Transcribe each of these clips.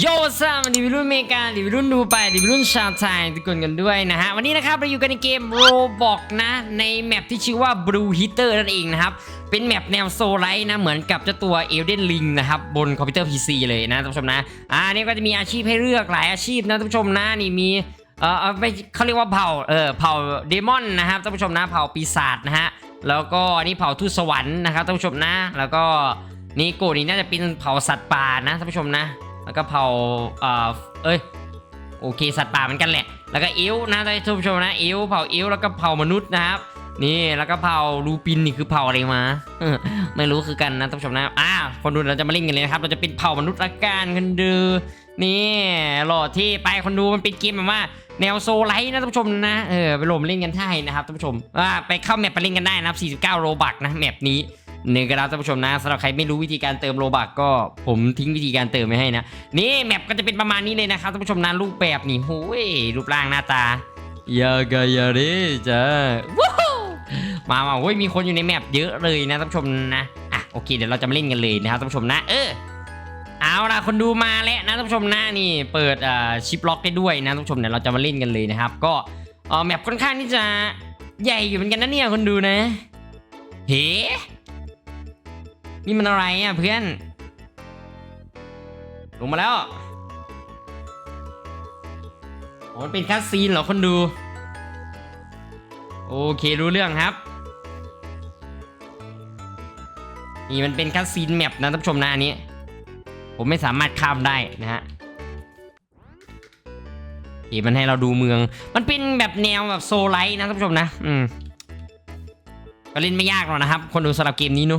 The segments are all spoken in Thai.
โยซัมดีวิรุ่นเมกาดีวิรุ่นดูไปดีวิรุ่นชาวไทยทุกคนกันด้วยนะฮะ วันนี้นะครับเราอยู่กันในเกมโรบอกนะ ในแมปที่ชื่อว่า Blue Heater นั่นเองนะครับ เป็นแมปแนวโซลไลท์นะ เหมือนกับเจ้าตัว Elden Ring นะครับ บนคอมพิวเตอร์ PC เลยนะท่านผู้ชมนะ อ่านี่ก็จะมีอาชีพให้เลือกหลายอาชีพนะท่านผู้ชมนะนี่มีเออเอไม่เขาเรียกว่าเผ่าเออเผ่าเดมอนนะครับท่านผู้ชมนะเผ่าปีศาจนะฮะแล้วก็นนี่เผ่าทูตสวรรค์นะครับท่านผู้ชมนะ แล้วก็นี่โกนี่น่าจะเป็นเผ่าสัตว์ป่านะท่านผู้ชมนะ แล้วก็เผาเออเอ้ยโอเคสัตว์ป่าเหมือนกันแหละ แล้วก็อิ้วนะท่านผู้ชมนะอิ้วเผาอิ้วแล้วก็เผามนุษย์นะครับ นี่แล้วก็เผาลูปินนี่คือเผาอะไรมาไม่รู้คือกันนะท่านผู้ชมนะอ่าคนดูเราจะมาเล่นกันเลยนะครับ เราจะเป็นเผามนุษย์อาการกันดูนี่หล่อที่ไปคนดูมันเป็นเกมแบบว่าแนวโซไลท์นะท่านผู้ชมนะเออไปโหลมเล่นกันได้นะครับท่านผู้ชมว่าไปเข้าแมปไปเล่นกันได้นะครับ49โรบักนะแมปนี้ นึ่งกระดาท่านผู้ชมนะสำหรับใครไม่รู้วิธีการเติมโรบักก็ผมทิ้งวิธีการเติมไว้ให้นะ นี่แมปก็จะเป็นประมาณนี้เลยนะครับท่านผู้ชมนะรูปแบบนี่โอ้ยรูปร่างหน้าตายากายาเรจ้าว้ามามาโอ้ยมีคนอยู่ในแมปเยอะเลยนะท่านผู้ชมนะอะโอเคเดี๋ยวเราจะมาเล่นกันเลยนะครับท่านผู้ชมนะ เออเอาล่ะคนดูมาแล้วนะท่านผู้ชมนะนี่เปิดอ่าชิปล็อกได้ด้วยนะท่านผู้ชมเดี๋ยวเราจะมาเล่นกันเลยนะครับ ก็เออแมปค่อนข้างที่จะใหญ่อยู่เหมือนกันนะเนี่ยคนดูนะ เฮ้ นี่มันอะไรอะเพื่อน ลงมาแล้วโอ้มันเป็นคัสซีนเหรอคนดู โอเครู้เรื่องครับ นี่มันเป็นคัสซีนแมปนะท่านผู้ชมนะอันนี้ ผมไม่สามารถข้ามได้นะฮะเห็นมันให้เราดูเมือง มันเป็นแบบแนวแบบโซลไลท์นะท่านผู้ชมนะ อืม ก็เล่นไม่ยากหรอกนะครับ คนดูสำหรับเกมนี้เนุ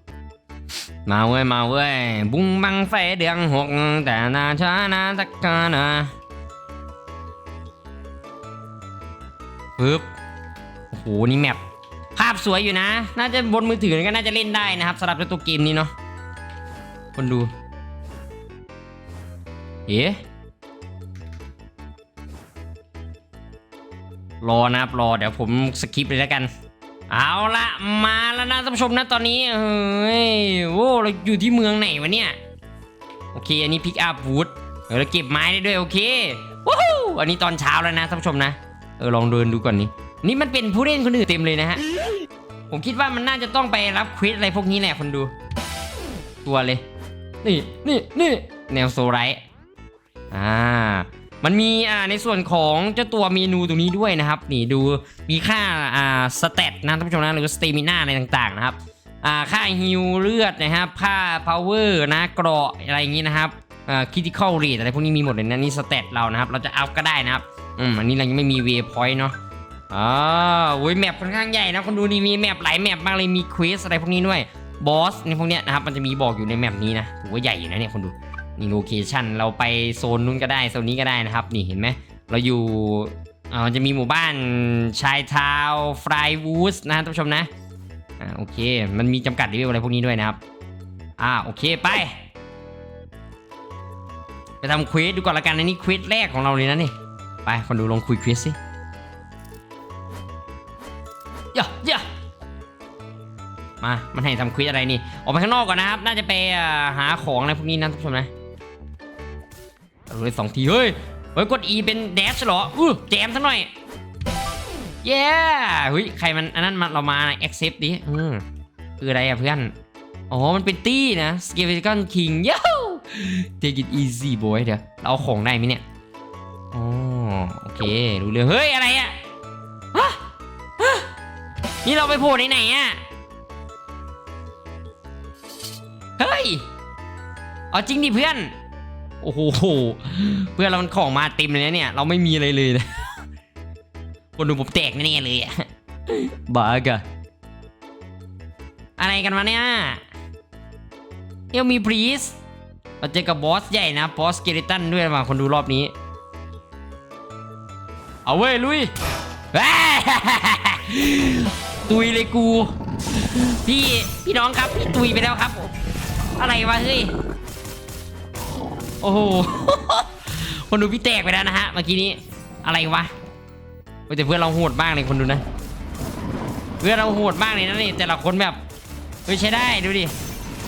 มาเว้ยมาเว้ยบุ้งบังไฟเดืองหกแต่นาชานาตะกานะปึ๊บโอ้โหนี่แมปภาพสวยอยู่นะ น่าจะบนมือถือก็น่าจะเล่นได้นะครับสำหรับตัวเกมนี้เนาะคนดูเอ๊ะรอนะครับรอเดี๋ยวผมสคิปเลยแล้วกัน เอาละมาแล้วนะท่านผู้ชมนะตอนนี้เฮ้ยโว้เราอยู่ที่เมืองไหนวะเนี่ย โอเค อันนี้พิกอัพวูดเออเราเก็บไม้ได้ด้วยโอเคว้าวอันนี้ตอนเช้าแล้วนะท่านผู้ชมนะเออลองเดินดูก่อนนี่นี่มันเป็นผู้เล่นคนอื่นเต็มเลยนะฮะผมคิดว่ามันน่าจะต้องไปรับควิสอะไรพวกนี้แหละคนดู ตัวเลย นี่นี่นี่แนวโซไรอ่า มันมีอ่าในส่วนของเจ้าตัวเมนูตรงนี้ด้วยนะครับ นี่ดูมีค่าอ่าสเตตนะท่านผู้ชมนะหรือสเตมิน่าอะไรต่างๆนะครับอ่าค่าฮิวเลือดนะครับค่าพาวเวอร์นะเกราะอะไรอย่างงี้นะครับอ่าคิติคอลเรทอะไรพวกนี้มีหมดเลยนะนี่สเตตเรานะครับ เราจะอัพก็ได้นะครับอืมอันนี้เรายังไม่มีเวพอยต์เนาะอ่าโอ้ยแมปค่อนข้างใหญ่นะคนดูนี่มีแมปหลายแมปมากเลยมีเควสอะไรพวกนี้ด้วยบอสในพวกเนี้ยนะครับมันจะมีบอกอยู่ในแมปนี้นะถือว่าใหญ่อยู่นะเนี่ยคนดู นี่โลเคชันเราไปโซนนู้นก็ได้โซนนี้ก็ได้นะครับ นี่เห็นไหมเราอยู่อ่ามันจะมีหมู่บ้านชายทาวฟรายวูสนะท่านผู้ชมนะอ่าโอเค มันมีจำกัดรีวิวอะไรพวกนี้ด้วยนะครับ อ่าโอเคไป ไปทำเควสดูก่อนละกันอันนี้เควสแรกของเราเลยนะนี่ไปคนดูลองคุยเควสสิย่าย่ามา มันให้ทำเควสอะไรนี่ ออกไปข้างนอกก่อนนะครับ น่าจะไปหาของอะไรพวกนี้นะท่านผู้ชมนะ เลยสองทีเฮ้ยเฮ้ยกด E เป็นแดชเหรออู้แจมสักหน่อยเย้เฮ้ยใครมันอันนั้นมันเรามา accept ดิอืมคืออะไรอะเพื่อนอ๋อมันเป็นตี้นะ s k e l e t o n King ย้ take it easy boy เดี๋ยวเราเอาของได้ไหมเนี่ยอ๋อโอเครู้เรื่องเฮ้ยอะไรอะฮะฮะนี่เราไปโผล่ไหนๆอะเฮ้ยเอาจริงดิเพื่อน โอ้โหเพื่อนเรามันของมาเต็มเลยนะเนี่ย เราไม่มีอะไรเลยนะคนดูผมแตกแน่ๆเลยอะบ้ากะอะไรกันวะเนี่ยเอลมีบรีสเราเจอกับบอสใหญ่นะบอสเกลิตันด้วยมาคนดูรอบนี้ เอาเว้ยลุยแหม่ตุยเลยกู พี่พี่น้องครับพี่ตุยไปแล้วครับ อะไรวะเฮ้ย โอ้โห คนดูพี่แตกไปแล้วนะฮะ เมื่อกี้นี้ อะไรวะเฮ้ยแต่เพื่อนเราโหดมากเลยคนดูนะ เพื่อนเราโหดมากเลยนะนี่แต่ละคนแบบเฮ้ยใช้ได้ดูดิ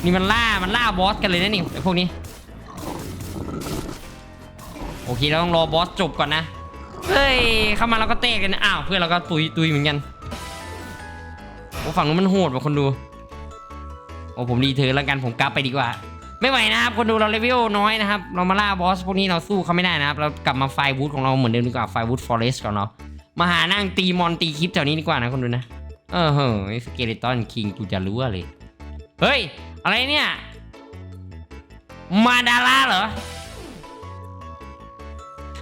นี่มันล่า มันล่าบอสกันเลยนะนี่พวกนี้ โอเคเราต้องรอบอสจบก่อนนะ เฮ้ย เข้ามาเราก็เตะกัน อ้าว เพื่อนเราก็ตุยตุยเหมือนกัน โอ้ฝั่งนู้นมันโหดว่ะคนดู โอ้ผมรีเทิร์นแล้วกันผมกลับไปดีกว่า ไม่ไหวนะครับคนดูเราเลเวลน้อยนะครับ เรามาล่าบอสพวกนี้เราสู้เขาไม่ได้นะครับ เรากลับมาไฟวูดของเราเหมือนเดิมดีกว่าไฟวูดฟอเรสต์ก่อนเนาะมาหานั่งตีมอนตีคลิปแถวนี้ดีกว่านะคนดูนะ เออเฮ้ยสเกเลตอนคิงกูจะรู้อะไรเฮ้ย อะไรเนี่ย มาดาราเหรอ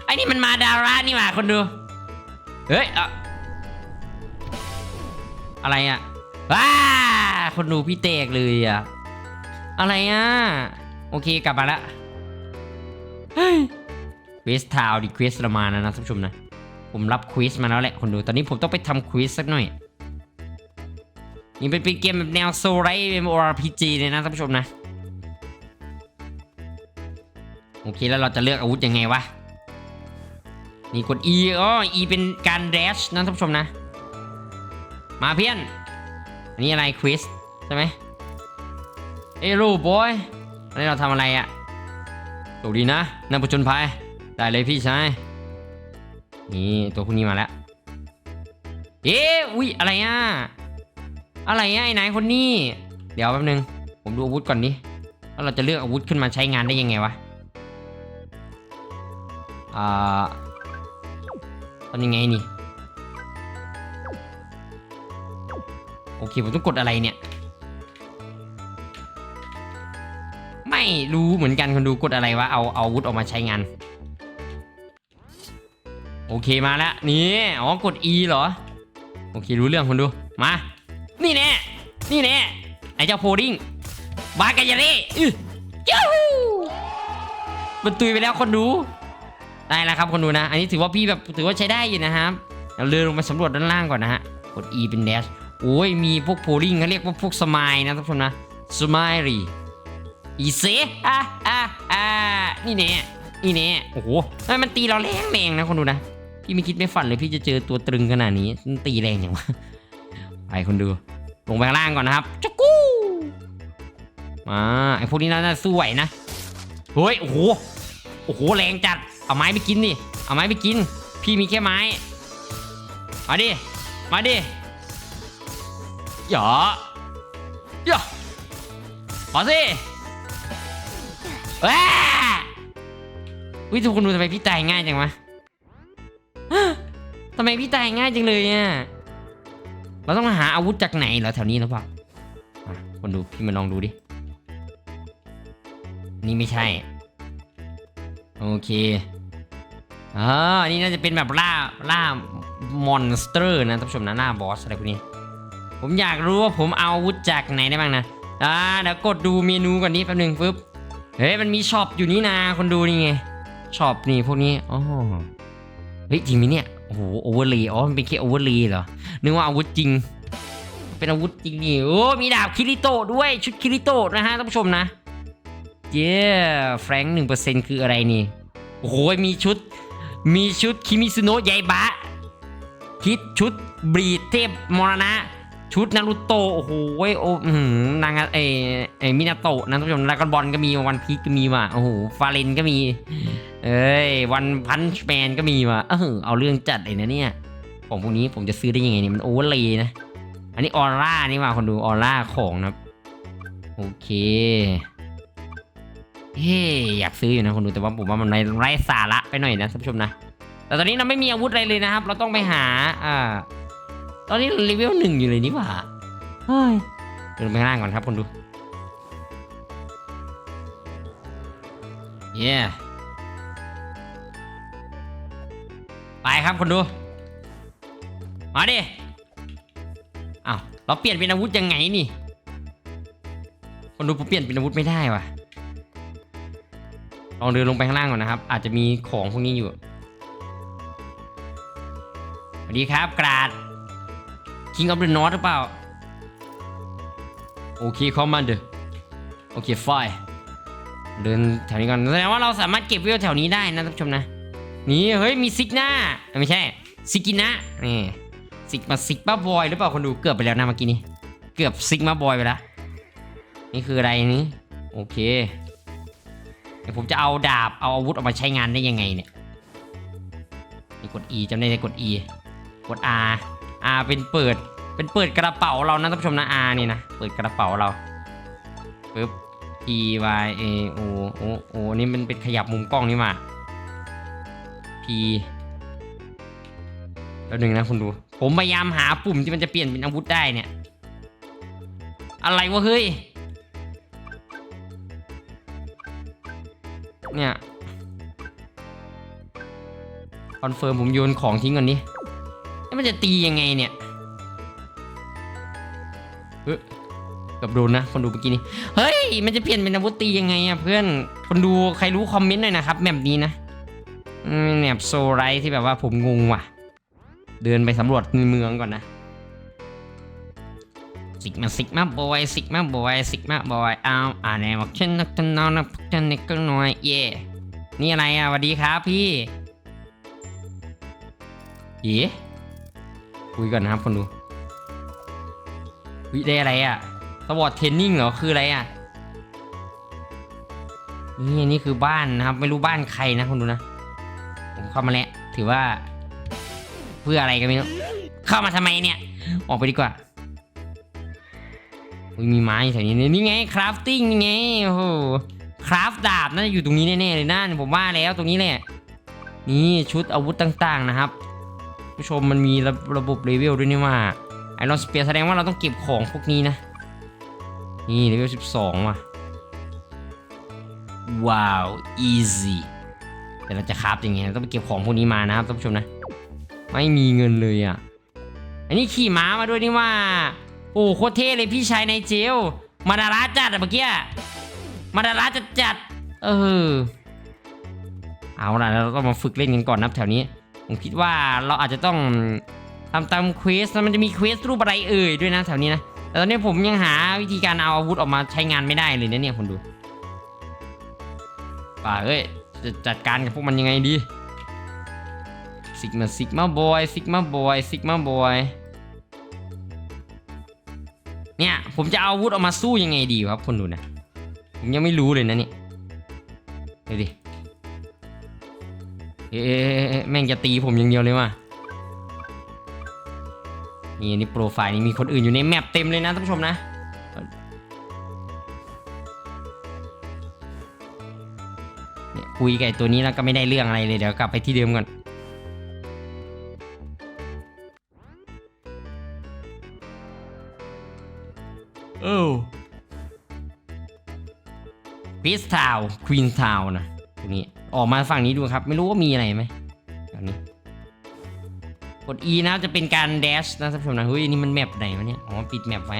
ไอ้นี่มันมาดารานี่หว่าคนดู เฮ้ยอะอะไรอะว้าคนดูพี่เตกเลยอะ อะไรอะ โอเคกลับมาละเฮ้ยควิสทาวดิควิสละมานะนะท่านผู้ชมนะ ผมรับควิสมาแล้วแหละคนดู ตอนนี้ผมต้องไปทำควิสสักหน่อยนี่เป็นเป็นเกมแบบแนวโซลไรเป็น RPG เลยนะท่านผู้ชมนะ โอเคแล้วเราจะเลือกอาวุธยังไงวะ นี่กด E อ๋อ E เป็นการแดชนะท่านผู้ชมนะ มาเพี้ยน อันนี้อะไรควิสใช่ไหม เอรูบอยนนี้เราทำอะไรอะ่ะโชคดีนะนักผจญภัยได้เลยพี่ชายนี่ตัวพวกนี้มาแล้ว เอ๊ะอุ๊ยอะไรอะ อะไรอะไอ้นายคนนี้ เดี๋ยวแป๊บนึง ผมดูอาวุธก่อนดิแล้วเราจะเลือกอาวุธขึ้นมาใช้งานได้ยังไงวะอ่าทำยังไงนี่ โอเค ผมต้องกดอะไรเนี่ย รู้เหมือนกันคนดูกดอะไรวะเอาเอาวุธออกมาใช้งาน โอเคมาแล้วนี่อ๋อกด E เหรอ โอเครู้เรื่องคนดูมา นี่แน่นี่แน่ไอ้เจ้าโพดิ้งบากายาเร่ยูฮูมันตุยไปแล้วคนดูได้แล้วครับคนดูนะ อันนี้ถือว่าพี่แบบถือว่าใช้ได้อยู่นะครับเราเดินลงมาสำรวจด้านล่างก่อนนะฮะกด E เป็นแดชโอ้ยมีพวกโพลิงเขาเรียกว่าพวกสมายนะท่านผู้ชมนะสมายรี อีเซอะอะอะนี่แน่นี่แน่โอ้โหทำไมมันตีเราแรงแรงนะคนดูนะ พี่ไม่คิดไม่ฝันเลยพี่จะเจอตัวตรึงขนาดนี้มันตีแรงอย่างวะไปคนดู ลงไปข้างล่างก่อนนะครับจุกกู้มาไอพวกนี้น่าจะสู้ไหวนะเฮ้ยโอ้โหโอ้โหแรงจัดเอาไม้ไปกินดิเอาไม้ไปกิน พี่มีแค่ไม้มาดิมาดิหยอหยอขอสิ ว้าวิทุกคนดูทำไมพี่ตายง่ายจังวะทำไมพี่ตายง่ายจังเลยอะ เราต้องหาอาวุธจากไหนเหรอแถวนี้หรือเปล่าคนดูพี่มาลองดูดิ นี่ไม่ใช่ โอเคอ่าอันนี้น่าจะเป็นแบบล่าล่ามอนสเตอร์นะท่านผู้ชมนะหน้าบอสอะไรพวกนี้ ผมอยากรู้ว่าผมเอาอาวุธจากไหนได้บ้างนะอ่าเดี๋ยวกดดูเมนูก่อนนี้แป๊บหนึงปึ๊บ เฮ้ยมันมีช็อปอยู่นี่นาคนดูนี่ไงช็อปนี่พวกนี้อ๋อเฮ้ยจริงไหมเนี่ยโอ้โหโอเวอร์ลีอ๋อมันเป็นแค่โอเวอร์ลีเหรอนึกว่าอาวุธจริง เป็นอาวุธจริงนี่โอ้มีดาบคิริโตด้วยชุดคิริโตนะฮะท่านผู้ชมนะเย้แฟรงค์หนึ่งเปอร์เซ็นต์คืออะไรนี่โอ้โหมีชุด มีชุดคิมิซุโนะยายบะคิดชุดบรีดเทพมรณะ ชุดนารุโตะโอ้โหโอ้อื้อหือนางเอเอมินาโตะนะท่านผู้ชมดราก้อนบอลก็มีวันพีก็มีว่ะโอ้โหฟาเรนก็มี เอ้ยวันพันช์แมนก็มีว่ะเออเอาเรื่องจัดเลยนะเนี่ยของพวกนี้ผมจะซื้อได้ยังไงเนี่ยมันโอเวอร์เลยนะ อันนี้ออร่านี่ว่าคนดูออร่าของนะโอเคเฮ้อยากซื้ออยู่นะคนดูแต่ว่าผมว่ามันไร้สาระไปหน่อยนะท่านผู้ชมนะแต่ตอนนี้เราไม่มีอาวุธอะไรเลยนะครับ เราต้องไปหาอ่า ตอนนี้เลเวลหนึ่งอยู่เลยนี่หว่าเฮ้ยเดินไปข้างล่างก่อนครับคนดูเย้ไปครับคนดู มาดิอ้าวเราเปลี่ยนเป็นอาวุธยังไงนี่ คนดูผมเปลี่ยนเป็นอาวุธไม่ได้ว่ะลองเดินลงไปข้างล่างก่อนนะครับ อาจจะมีของพวกนี้อยู่วัสดีครับกราด King of the North หรือเปล่า โอเคเข้ามาเด้อโอเคไฟเดินแถวนี้ก่อนแสดงว่าเราสามารถเก็บเวแถวนี้ได้นะท่านผู้ชมนะ นี่เฮ้ยมีซิกหน้าไม่ใช่ซิกินะนี่ซิกมาซิกมาบอยหรือเปล่าคนดูเกือบไปแล้วนะเมื่อกี้นี้เกือบซิกมาบอยไปแล้วนี่คืออะไรนี่โอเคเดี๋ยวผมจะเอาดาบเอาอาวุธออกมาใช้งานได้ยังไงเนี่ยนี่กด E จำได้เลยกด E กด R R เป็นเปิดเป็นเปิดกระเป๋าเรานะท่านผู้ชมนะ R นี่นะเปิดกระเป๋าเราปึ๊บ P Y A O O O นี่มันเป็นขยับมุมกล้องนี่มา P แล้วหนึ่งนะคุณดู ผมพยายามหาปุ่มที่มันจะเปลี่ยนเป็นอาวุธได้เนี่ย อะไรวะเฮ้ย เนี่ย คอนเฟิร์มผมโยนของทิ้งก่อนดิ แล้วมันจะตียังไงเนี่ยเฮ้ยกับโดนนะ คนดูเมื่อกี้นี้เฮ้ย มันจะเปลี่ยนเป็นอาวุธตียังไงอะเพื่อนคนดูใครรู้คอมเมนต์หน่อยนะครับแบบนี้นะอืมแบบโซไรที่แบบว่าผมงงว่ะ เดินไปสำรวจในเมืองก่อนนะสิกมาสิกมาบอยสิกมาบอยสิกมาบอยเอาอ่านแนวบอกฉันนักตันนอนนะพวกฉันเด็กน้อยเย่นี่อะไรอะสวัสดีครับพี่เอ๋ คุยก่อนนะครับคนดูวิได้อะไรอะสวอตเทนนิ่งเหรอ คืออะไรอะนี่นี่คือบ้านนะครับ ไม่รู้บ้านใครนะคนดูนะ ผมเข้ามาแล้ว ถือว่า เพื่ออะไรกันไม่รู้ เข้ามาทำไมเนี่ย ออกไปดีกว่าอุ้ยมีไม้แถวนี้นี่ไงคราฟติ้งนี่ไงโอ้โหคราฟดาบน่าจะอยู่ตรงนี้แน่ๆเลยนะผมว่าแล้วตรงนี้แหละนี่ชุดอาวุธต่างๆนะครับ ผู้ชมมันมีระระบบเลเวลด้วยนี่ว่าไอรอนสเปียร์แสดงว่าเราต้องเก็บของพวกนี้นะ นี่เลเวล12ว่ะ ว้าว easy แต่เราจะคราฟยังไงเราต้องไปเก็บของพวกนี้มานะครับท่านผู้ชมนะ ไม่มีเงินเลยอะ อันนี้ขี่ม้ามาด้วยนี่ว่า โอ้โคตรเท่เลยพี่ชายในเจลมาดาราจัดอะเมื่อกี้มาดาราจัดจัด เออ เอาล่ะเราต้องมาฝึกเล่นกันก่อนนับแถวนี้ ผมคิดว่าเราอาจจะต้องทำตามเควสนะมันจะมีเควสรูปอะไรเอ่ยด้วยนะแถวนี้นะแต่ตอนนี้ผมยังหาวิธีการเอาอาวุธออกมาใช้งานไม่ได้เลยนะเนี่ยคุณดูป่าเอ้ยจะจัดการกับพวกมันยังไงดีซิกมาซิกมาบอยซิกมาบอยซิกมาบอยเนี่ยผมจะเอาอาวุธออกมาสู้ยังไงดีครับคนดูนะผมยังไม่รู้เลยนะเนี่เดี๋ยวดิ เอ๊ะแม่งจะตีผมอย่างเดียวเลยว่ะนี่นี่โปรไฟล์นี่มีคนอื่นอยู่ในแมปเต็มเลยนะท่านผู้ชมนะเนี่ยคุยกับไอ้ตัวนี้แล้วก็ไม่ได้เรื่องอะไรเลยเดี๋ยวกลับไปที่เดิมก่อนเออพีสทาวควีนทาวนะตรงนี้ ออกมาฝั่งนี้ดูครับ ไม่รู้ว่ามีอะไรไหมแบบนี้กด E นะจะเป็นการแดชนะท่านผู้ชมนะเฮ้ยนี่มันแมปไหนวะเนี่ยอ๋อปิดแมปไว้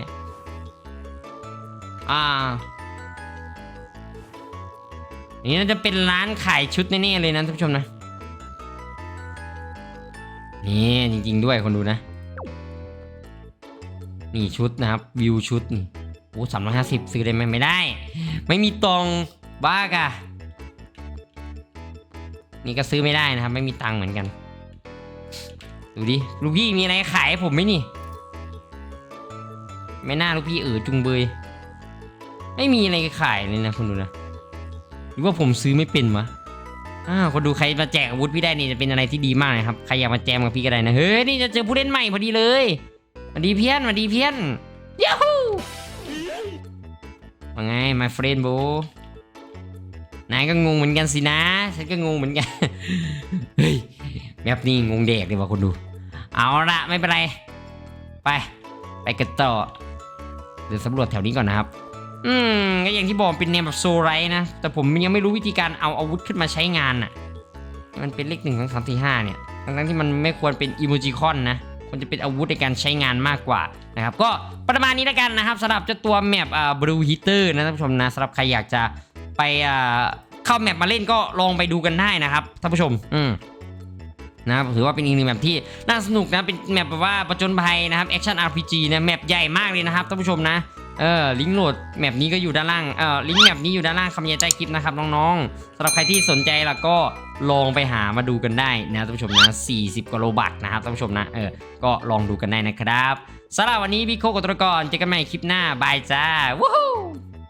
อ่านี่น่าจะเป็นร้านขายชุดแน่ๆเลยนะท่านผู้ชมนะนี่จริง ๆ ด้วยคนดูนะ นี่ชุดนะครับวิวชุดนี่โอ้สามร้อยห้าสิบซื้อได้ไหมไม่ได้ ไม่มีตรงบ้ากะ นี่ก็ซื้อไม่ได้นะครับ ไม่มีตังค์เหมือนกัน ดูดิ ลูกพี่มีอะไรขายให้ผมไหมนี่ ไม่น่าลูกพี่เออจุงเบย ไม่มีอะไรขายเลยนะคุณดูนะ หรือว่าผมซื้อไม่เป็นวะอ้าวคนดูใครมาแจกอาวุธพี่ได้นี่จะเป็นอะไรที่ดีมากเลยครับ ใครอยากมาแจมกับพี่ก็ได้นะ เฮ้ย นี่จะเจอผู้เล่นใหม่พอดีเลยสวัสดีเพี้ยนสวัสดีเพี้ยนยูฮูว่าไง my friend โบ นายก็งงเหมือนกันสินะ ฉันก็งงเหมือนกัน เฮ้ยแบบนี้งงเด็กเลยว่ะคนดู เอาละไม่เป็นไร ไป ไปกันต่อเดี๋ยวสำรวจแถวนี้ก่อนนะครับ อืมก็อย่างที่บอกเป็นแนวแบบโซไรนะ แต่ผมยังไม่รู้วิธีการเอาอาวุธขึ้นมาใช้งานน่ะ มันเป็นเลขหนึ่งสองสามสี่ห้าเนี่ย ทั้งที่มันไม่ควรเป็นอีโมจิคอนนะควรจะเป็นอาวุธในการใช้งานมากกว่านะครับ ก็ประมาณนี้แล้วกันนะครับสำหรับเจ้าตัวแมปอ่าบลูฮีเตอร์นะท่านผู้ชมนะสำหรับใครอยากจะ ไปอ่าเข้าแมปมาเล่นก็ลองไปดูกันได้นะครับท่านผู้ชม อืมนะครับถือว่าเป็นอีกหนึ่งแมปที่น่าสนุกนะเป็นแมปแบบว่าประจนภัยนะครับแอคชั่น RPG นะแมปใหญ่มากเลยนะครับท่านผู้ชมนะเออลิงก์โหลดแมปนี้ก็อยู่ด้านล่างเออลิงก์แมปนี้อยู่ด้านล่างคำบรรยายใต้คลิปนะครับน้องๆสำหรับใครที่สนใจล่ะก็ลองไปหามาดูกันได้นะท่านผู้ชมนะ 40กว่าโลบัตนะครับท่านผู้ชมนะเออก็ลองดูกันได้นะครับสำหรับวันนี้พี่โคกบตัวก่อนเจอกันใหม่คลิปหน้าบายจ้าวู้ฮู้